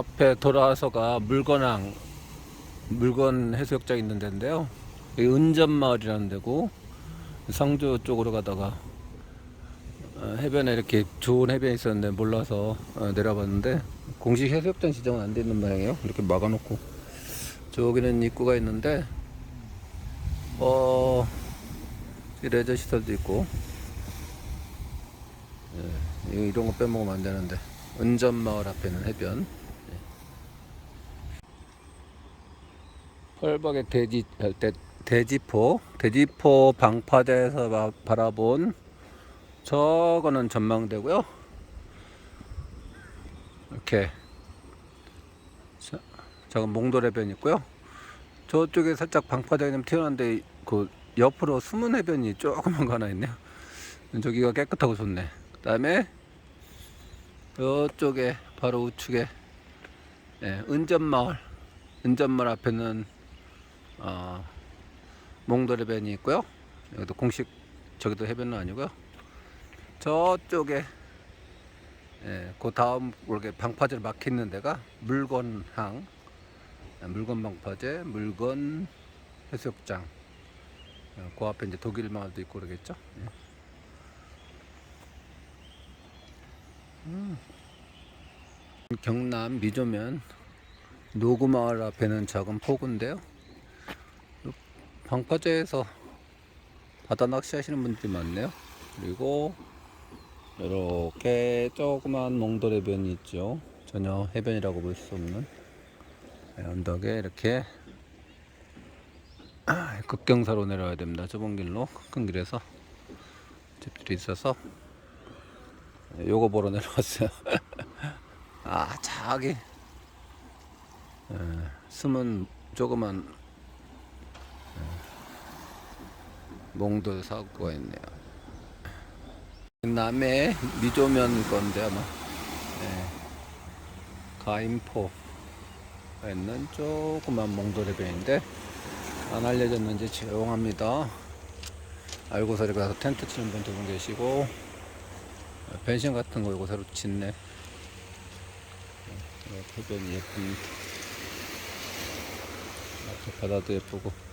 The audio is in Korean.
앞에 돌아서가 물건항 물건 해수욕장 있는 데인데요. 여기 은전마을이라는 데고 상주 쪽으로 가다가 어, 해변에 이렇게 좋은 해변이 있었는데 몰라서 어, 내려봤는데 공식 해수욕장 지정은 안 돼 있는 모양이에요. 이렇게 막아놓고 저기는 입구가 있는데 어이 레저 시설도 있고 예, 이- 이런 거 빼먹으면 안 되는데 은전마을 앞에는 해변 펄벅의 돼지 아, 돼, 돼지포 돼지포 방파제에서 바, 바라본 저거는 전망대고요. 이렇게 자, 저건 몽돌해변 있고요. 저쪽에 살짝 방파제가 좀 튀어나왔는데 그 옆으로 숨은 해변이 조그만 거 하나 있네요. 저기가 깨끗하고 좋네. 그 다음에 이쪽에 바로 우측에 예, 은전마을 은전마을 앞에는 어, 몽돌 해변이 있고요. 여기도 공식 저기도 해변은 아니고요. 저쪽에 예, 그 다음 이렇게 방파제를 막히는 데가 물건항 예, 물건 방파제 물건 해수욕장. 어, 그 앞에 이제 독일 마을도 있고 그러겠죠? 예. 경남 미조면 노구마을 앞에는 작은 포구인데요. 방파제에서 바다 낚시 하시는 분들이 많네요. 그리고 이렇게 조그만 몽돌 해변이 있죠. 전혀 해변이라고 볼 수 없는 네, 언덕에 이렇게 아, 급경사로 내려와야 됩니다. 좁은 길로 큰 길에서 집들이 있어서 네, 요거 보러 내려왔어요. 아, 저기 에, 숨은 조그만 에, 몽돌 사고가 있네요. 남해 미조면 건데 아마 예, 가인포에 있는 조그만 몽돌해변인데 안 알려졌는지 조용합니다. 알고서 이렇게 가서 텐트 치는 분두 분 계시고 펜션 같은 거 이거 새로 짓네. 어, 해변이 예쁜 바다도 예쁘고